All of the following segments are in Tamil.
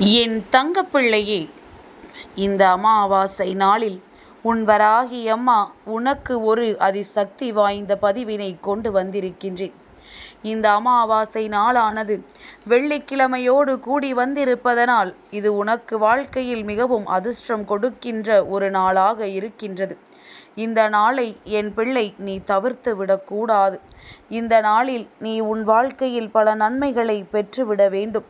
என் தங்கப்பிள்ளையே இந்த அமாவாசை நாளில் உன் வராகி அம்மா உனக்கு ஒரு அதிசக்தி வாய்ந்த பதிவினை கொண்டு வந்திருக்கின்றேன். இந்த அமாவாசை நாளானது வெள்ளிக்கிழமையோடு கூடி வந்திருப்பதனால் இது உனக்கு வாழ்க்கையில் மிகவும் அதிர்ஷ்டம் கொடுக்கின்ற ஒரு நாளாக இருக்கின்றது. இந்த நாளை என் பிள்ளை நீ தவிர்த்து விடக்கூடாது. இந்த நாளில் நீ உன் வாழ்க்கையில் பல நன்மைகளை பெற்றுவிட வேண்டும்.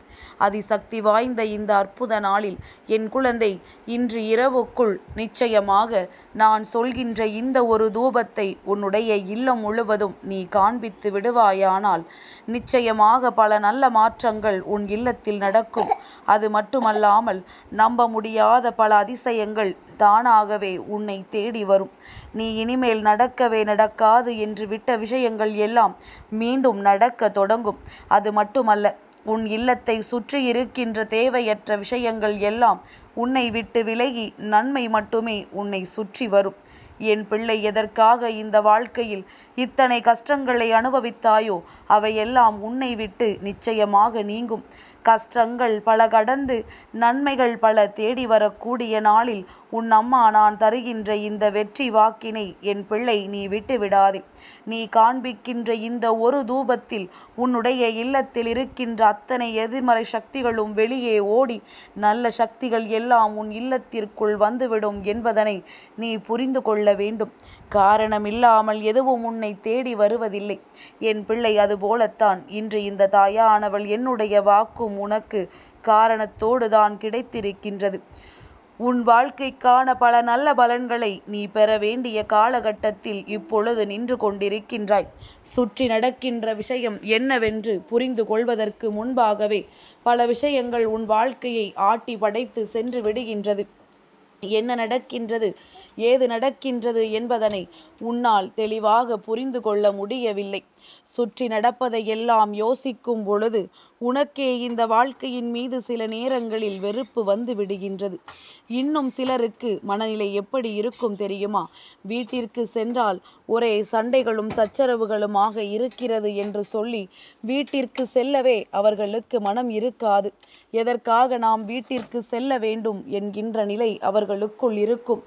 அதிசக்தி வாய்ந்த இந்த அற்புத நாளில் என் குழந்தை இன்று இரவுக்குள் நிச்சயமாக நான் சொல்கின்ற இந்த ஒரு தூபத்தை உன்னுடைய இல்லம் முழுவதும் நீ காண்பித்து விடுவாயானால் நிச்சயமாக பல நல்ல மாற்றங்கள் உன் இல்லத்தில் நடக்கும். அது மட்டுமல்லாமல் நம்ப முடியாத பல அதிசயங்கள் தானாகவே உன்னை தேடி வரும். நீ இனிமேல் நடக்கவே நடக்காது என்று விட்ட விஷயங்கள் எல்லாம் மீண்டும் நடக்க தொடங்கும். அது மட்டுமல்ல உன் இல்லத்தை சுற்றி இருக்கின்ற தேவையற்ற விஷயங்கள் எல்லாம் உன்னை விட்டு விலகி நன்மை மட்டுமே உன்னை சுற்றி வரும். என் பிள்ளை எதற்காக இந்த வாழ்க்கையில் இத்தனை கஷ்டங்களை அனுபவித்தாயோ அவையெல்லாம் உன்னை விட்டு நிச்சயமாக நீங்கும். கஷ்டங்கள் பல கடந்து நன்மைகள் பல தேடி வரக்கூடிய நாளில் உன் அம்மா நான் தருகின்ற இந்த வெற்றி வாக்கினை என் பிள்ளை நீ விட்டு விடாதே. நீ காண்பிக்கின்ற இந்த ஒரு தூபத்தில் உன்னுடைய இல்லத்தில் இருக்கின்ற அத்தனை எதிர்மறை சக்திகளும் வெளியே ஓடி நல்ல சக்திகள் எல்லாம் உன் இல்லத்திற்குள் வந்துவிடும் என்பதனை நீ புரிந்து கொள்ள வேண்டும் காரணமில்லாமல் எதுவும் உன்னை தேடி வருவதில்லை. என் பிள்ளை அதுபோலத்தான். இன்று இந்த தாயானவள் என்னுடைய வாக்கும் உனக்கு காரணத்தோடு தான் கிடைத்திருக்கின்றது. உன் வாழ்க்கைக்கான பல நல்ல பலன்களை நீ பெற வேண்டிய காலகட்டத்தில் இப்பொழுது நின்று கொண்டிருக்கின்றாய். சுற்றி நடக்கின்ற விஷயம் என்னவென்று புரிந்து கொள்வதற்கு முன்பாகவே பல விஷயங்கள் உன் வாழ்க்கையை ஆட்டி படைத்து சென்று விடுகின்றது. என்ன நடக்கின்றது? ஏது நடக்கின்றது என்பதனை உன்னால் தெளிவாக புரிந்து கொள்ள முடியவில்லை. சுற்றி நடப்பதை எல்லாம் யோசிக்கும் பொழுது உனக்கே இந்த வாழ்க்கையின் மீது சில நேரங்களில் வெறுப்பு வந்து விடுகின்றது. இன்னும் சிலருக்கு மனநிலை எப்படி இருக்கும் தெரியுமா? வீட்டிற்கு சென்றால் ஒரே சண்டைகளும் சச்சரவுகளுமாக இருக்கிறது என்று சொல்லி வீட்டிற்கு செல்லவே அவர்களுக்கு மனம் இருக்காது. எதற்காக நாம் வீட்டிற்கு செல்ல வேண்டும் என்கின்ற நிலை அவர்களுக்குள் இருக்கும்.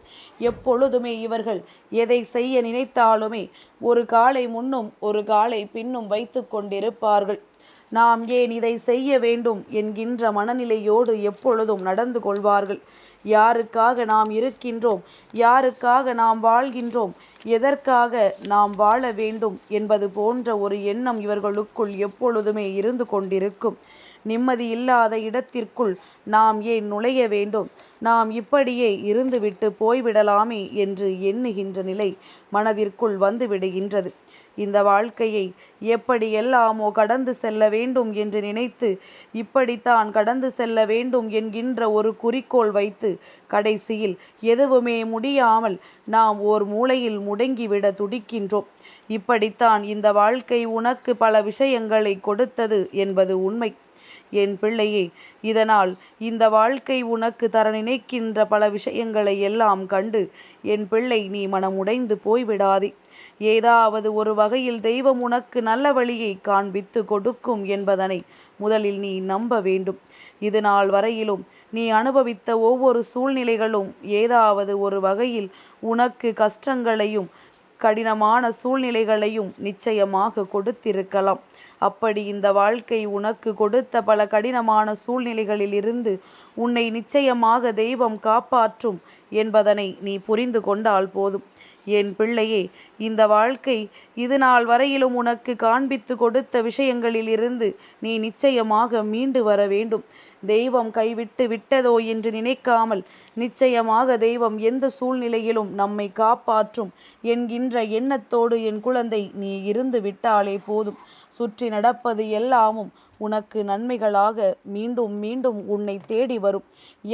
எப்பொழுதுமே இவர்கள் எதை செய்ய நினைத்தாலுமே ஒரு காலை முன்னும் ஒரு காலை பின்னும் வைத்து கொண்டிருப்பார்கள். நாம் ஏன் இதை செய்ய வேண்டும்? என்கின்ற மனநிலையோடு எப்பொழுதும் நடந்து கொள்வார்கள். யாருக்காக நாம் இருக்கின்றோம்? யாருக்காக நாம் வாழ்கின்றோம்? எதற்காக நாம் வாழ வேண்டும்? என்பது போன்ற ஒரு எண்ணம் இவர்களுக்குள் எப்பொழுதுமே இருந்து கொண்டிருக்கும். நிம்மதி இல்லாத இடத்திற்குள் நாம் ஏன் நுழைய வேண்டும்? நாம் இப்படியே இருந்துவிட்டு போய்விடலாமே என்று எண்ணுகின்ற நிலை மனதிற்குள் வந்துவிடுகின்றது இந்த வாழ்க்கையை எப்படியெல்லாமோ கடந்து செல்ல வேண்டும் என்று நினைத்து இப்படித்தான் கடந்து செல்ல வேண்டும் என்கின்ற ஒரு குறிக்கோள் வைத்து கடைசியில் எதுவுமே முடியாமல் நாம் ஓர் மூலையில் முடங்கிவிட துடிக்கின்றோம். இப்படித்தான் இந்த வாழ்க்கை உனக்கு பல விஷயங்களை கொடுத்தது என்பது உண்மை. என் பிள்ளையே இதனால் இந்த வாழ்க்கை உனக்கு தர நினைக்கின்ற பல விஷயங்களை எல்லாம் கண்டு என் பிள்ளை நீ மனமுடைந்து போய்விடாதே. ஏதாவது ஒரு வகையில் தெய்வம் உனக்கு நல்ல வழியை காண்பித்து கொடுக்கும் என்பதனை முதலில் நீ நம்ப வேண்டும். இது நாள் வரையிலும் நீ அனுபவித்த ஒவ்வொரு சூழ்நிலைகளும் ஏதாவது ஒரு வகையில் உனக்கு கஷ்டங்களையும் கடினமான சூழ்நிலைகளையும் நிச்சயமாக கொடுத்திருக்கலாம். அப்படி இந்த வாழ்க்கை உனக்கு கொடுத்த பல கடினமான சூழ்நிலைகளில் இருந்து உன்னை நிச்சயமாக தெய்வம் காப்பாற்றும் என்பதனை நீ புரிந்து கொண்டால் போதும். என் பிள்ளையே இந்த வாழ்க்கை இது நாள் வரையிலும் உனக்கு காண்பித்து கொடுத்த விஷயங்களிலிருந்து நீ நிச்சயமாக மீண்டு வர வேண்டும். தெய்வம் கைவிட்டு விட்டதோ என்று நினைக்காமல் நிச்சயமாக தெய்வம் எந்த சூழ்நிலையிலும் நம்மை காப்பாற்றும் என்கின்ற எண்ணத்தோடு என் குழந்தை நீ இருந்து விட்டாலே போதும். சுற்றி நடப்பது எல்லாமும் உனக்கு நன்மைகளாக மீண்டும் மீண்டும் உன்னை தேடி வரும்.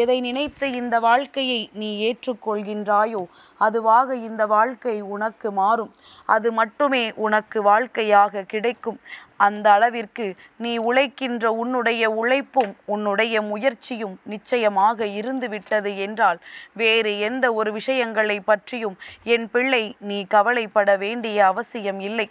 எதை நினைத்து இந்த வாழ்க்கையை நீ ஏற்றுக்கொள்கின்றாயோ அதுவாக இந்த வாழ்க்கை உனக்கு மாறும். அது மட்டுமே உனக்கு வாழ்க்கையாக கிடைக்கும். அந்த அளவிற்கு நீ உழைக்கின்ற உன்னுடைய உழைப்பும் உன்னுடைய முயற்சியும் நிச்சயமாக இருந்துவிட்டது என்றால் வேறு எந்த ஒரு விஷயங்களை பற்றியும் என் பிள்ளை நீ கவலைப்பட வேண்டிய அவசியம் இல்லை.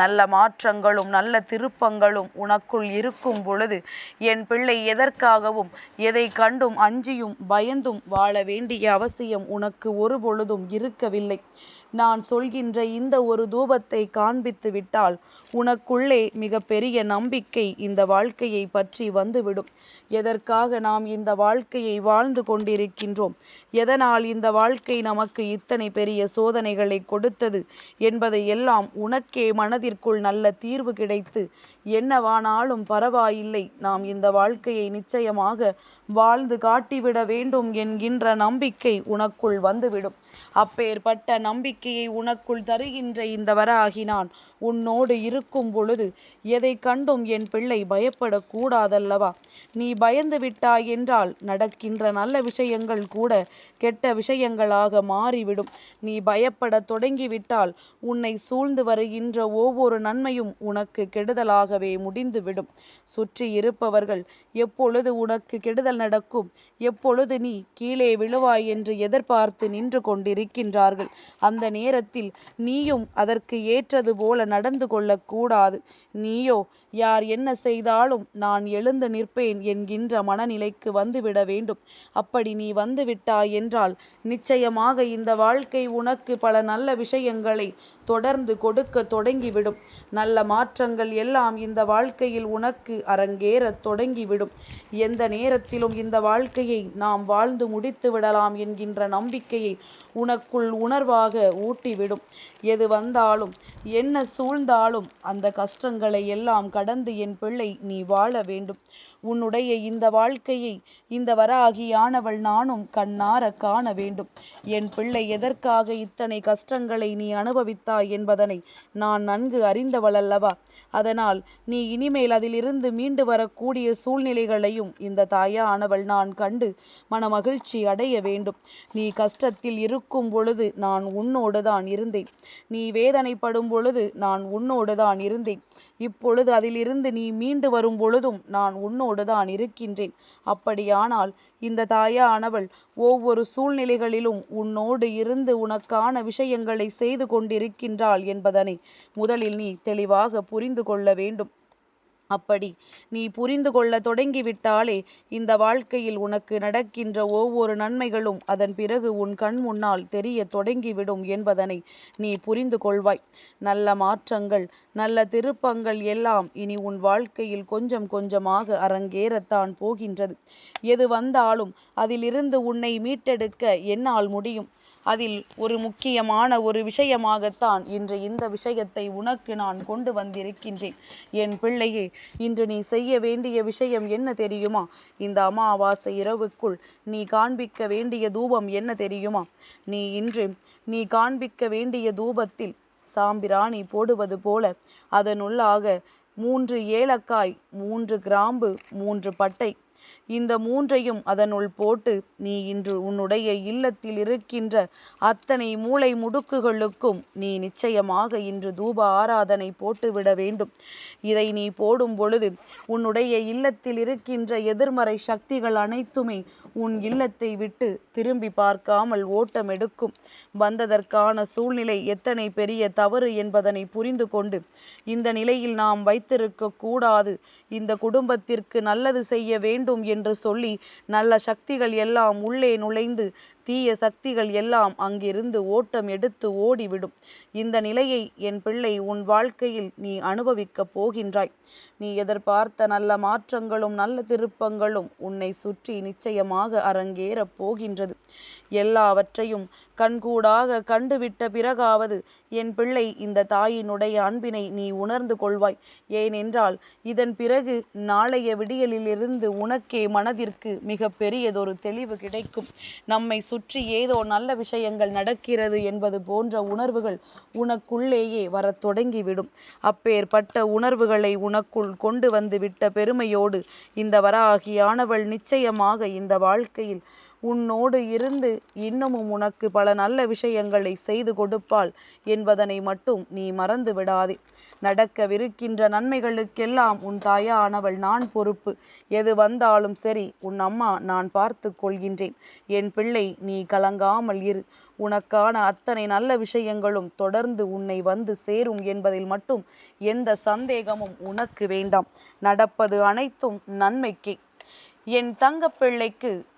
நல்ல மாற்றங்களும் நல்ல திருப்பங்களும் உனக்குள் இருக்கும். பொழுது என் பிள்ளை எதற்காகவும் எதை கண்டும் அஞ்சியும் பயந்தும் வாழ வேண்டிய அவசியம் உனக்கு ஒரு பொழுதும் இருக்கவில்லை. நான் சொல்கின்ற இந்த ஒரு தூபத்தை காண்பித்து விட்டால் உனக்குள்ளே மிக பெரிய நம்பிக்கை இந்த வாழ்க்கையை பற்றி வந்துவிடும். எதற்காக நாம் இந்த வாழ்க்கையை வாழ்ந்து கொண்டிருக்கின்றோம்? எதனால் இந்த வாழ்க்கை நமக்கு இத்தனை பெரிய சோதனைகளை கொடுத்தது என்பதை எல்லாம் உனக்கே மனதிற்குள் நல்ல தீர்வு கிடைத்து என்னவானாலும் பரவாயில்லை. நாம் இந்த வாழ்க்கையை நிச்சயமாக வாழ்ந்து காட்டிவிட வேண்டும் என்கின்ற நம்பிக்கை உனக்குள் வந்துவிடும். அப்பேற்பட்ட நம்பிக்கையை உனக்குள் தருகின்ற இந்த வராகினான். உன்னோடு இருக்கும் பொழுது எதை கண்டும் என் பிள்ளை பயப்படக்கூடாதல்லவா நீ பயந்து விட்டாய் என்றால் நடக்கின்ற நல்ல விஷயங்கள் கூட கெட்ட விஷயங்களாக மாறிவிடும். நீ பயப்பட தொடங்கிவிட்டால் உன்னை சூழ்ந்து வருகின்ற ஒவ்வொரு நன்மையும் உனக்கு கெடுதலாகவே முடிந்துவிடும். சுற்றி இருப்பவர்கள் எப்பொழுது உனக்கு கெடுதல் நடக்கும். எப்பொழுது நீ கீழே விழுவாய் என்று எதிர்பார்த்து நின்று கொண்டிருக்கின்றார்கள். அந்த நேரத்தில் நீயும் அதற்கு ஏற்றது போல நடந்து கொள்ளக்கூடாது. நீயோ யார் என்ன செய்தாலும் நான் எழுந்து நிற்பேன் என்கின்ற மனநிலைக்கு வந்துவிட வேண்டும். அப்படி நீ வந்துவிட்டாய் என்றால் நிச்சயமாக இந்த வாழ்க்கை உனக்கு பல நல்ல விஷயங்களை தொடர்ந்து கொடுக்க தொடங்கிவிடும். நல்ல மாற்றங்கள் எல்லாம் இந்த வாழ்க்கையில் உனக்கு அரங்கேறத் தொடங்கிவிடும். எந்த நேரத்திலும் இந்த வாழ்க்கையை நாம் வாழ்ந்து முடித்து விடலாம் என்கின்ற நம்பிக்கையை உனக்குள் உணர்வாக ஊட்டிவிடும். எது வந்தாலும் என்ன சூழ்ந்தாலும் அந்த கஷ்டங்களை எல்லாம் கடந்து என் பிள்ளை நீ வாழ வேண்டும். உன்னுடைய இந்த வாழ்க்கையை இந்த வராகியானவள் நானும் கண்ணார காண வேண்டும். என் பிள்ளை எதற்காக இத்தனை கஷ்டங்களை நீ அனுபவித்தாய் என்பதனை நான் நன்கு அறிந்தவள் அல்லவா? அதனால் நீ இனிமேல் அதிலிருந்து மீண்டு வரக்கூடிய சூழ்நிலைகளையும் இந்த தாயானவள் நான் கண்டு மனமகிழ்ச்சி அடைய வேண்டும். நீ கஷ்டத்தில் இருக்கும் பொழுது நான் உன்னோடு தான் இருந்தேன். நீ வேதனைப்படும் பொழுது நான் உன்னோடு தான் இருந்தேன். இப்பொழுது அதிலிருந்து நீ மீண்டு வரும் பொழுதும் நான் உன்னோடு தான் இருக்கின்றேன். அப்படியானால் இந்த தாயானவள் ஒவ்வொரு சூழ்நிலைகளிலும் உன்னோடு இருந்து உனக்கான விஷயங்களை செய்து கொண்டிருக்கின்றாள் என்பதனை முதலில் நீ தெளிவாக புரிந்து கொள்ள வேண்டும். அப்படி. நீ புரிந்து கொள்ள தொடங்கிவிட்டாலே இந்த வாழ்க்கையில் உனக்கு நடக்கின்ற ஒவ்வொரு நன்மைகளும் அதன் பிறகு உன் கண் முன்னால் தெரிய தொடங்கிவிடும் என்பதனை நீ புரிந்து கொள்வாய். நல்ல மாற்றங்கள் நல்ல திருப்பங்கள் எல்லாம் இனி உன் வாழ்க்கையில் கொஞ்சம் கொஞ்சமாக அரங்கேறத்தான் போகின்றது. எது வந்தாலும் அதிலிருந்து உன்னை மீட்டெடுக்க என்னால் முடியும். அதில் ஒரு முக்கியமான ஒரு விஷயமாகத்தான் இன்று இந்த விஷயத்தை உனக்கு நான் கொண்டு வந்திருக்கின்றேன். என் பிள்ளையே இன்று நீ செய்ய வேண்டிய விஷயம் என்ன தெரியுமா? இந்த அமாவாசை இரவுக்குள் நீ காண்பிக்க வேண்டிய தூபம் என்ன தெரியுமா? நீ இன்று நீ காண்பிக்க வேண்டிய தூபத்தில் சாம்பிராணி போடுவது போல அதனுள்ளாக மூன்று ஏலக்காய் மூன்று கிராம்பு மூன்று பட்டை இந்த மூன்றையும் அதனுள் போட்டு நீ இன்று உன்னுடைய இல்லத்தில் இருக்கின்ற அத்தனை மூளை முடுக்குகளுக்கும் நீ நிச்சயமாக இன்று தூப ஆராதனை போட்டுவிட வேண்டும். இதை நீ போடும் பொழுது உன்னுடைய இல்லத்தில் இருக்கின்ற எதிர்மறை சக்திகள் அனைத்துமே உன் இல்லத்தை விட்டு திரும்பி பார்க்காமல் ஓட்டம் எடுக்கும். வந்ததற்கான சூழ்நிலை எத்தனை பெரிய தவறு என்பதனை புரிந்து கொண்டு இந்த நிலையில் நாம் வைத்திருக்க கூடாது. இந்த குடும்பத்திற்கு நல்லது செய்ய வேண்டும் வேண்டும் என்று சொல்லி நல்ல சக்திகள் எல்லாம் உள்ளே நுழைந்து தீய சக்திகள் எல்லாம் அங்கிருந்து ஓட்டம் எடுத்து ஓடிவிடும். இந்த நிலையை என் பிள்ளை உன் வாழ்க்கையில் நீ அனுபவிக்கப் போகின்றாய். நீ எதிர்பார்த்த நல்ல மாற்றங்களும் நல்ல திருப்பங்களும் உன்னை சுற்றி நிச்சயமாக அரங்கேறப் போகின்றது. எல்லாவற்றையும் கண்கூடாக கண்டுவிட்ட பிறகாவது என் பிள்ளை இந்த தாயினுடைய அன்பினை நீ உணர்ந்து கொள்வாய். ஏனென்றால் இதன் பிறகு நாளைய விடியலிலிருந்து உனக்கே மனதிற்கு மிக பெரியதொரு தெளிவு கிடைக்கும். நம்மை சுற்றி ஏதோ நல்ல விஷயங்கள் நடக்கிறது என்பது போன்ற உணர்வுகள் உனக்குள்ளேயே வரத் தொடங்கிவிடும். அப்பேற்பட்ட உணர்வுகளை உனக்குள் கொண்டு வந்து விட்ட பெருமையோடு இந்த வராகியானவள் நிச்சயமாக இந்த வாழ்க்கையில் உன்னோடு இருந்து இன்னமும் உனக்கு பல நல்ல விஷயங்களை செய்து கொடுப்பாள் என்பதனை மட்டும் நீ மறந்து விடாதே. நடக்கவிருக்கின்ற நன்மைகளுக்கெல்லாம் உன் தாயானவள் நான் பொறுப்பு. எது வந்தாலும் சரி உன் அம்மா நான் பார்த்து கொள்கின்றேன். என் பிள்ளை நீ கலங்காமல் இரு. உனக்கான அத்தனை நல்ல விஷயங்களும் தொடர்ந்து உன்னை வந்து சேரும் என்பதில் மட்டும் எந்த சந்தேகமும் உனக்கு வேண்டாம். நடப்பது அனைத்தும் நன்மைக்கே. என் தங்கப்பிள்ளைக்கு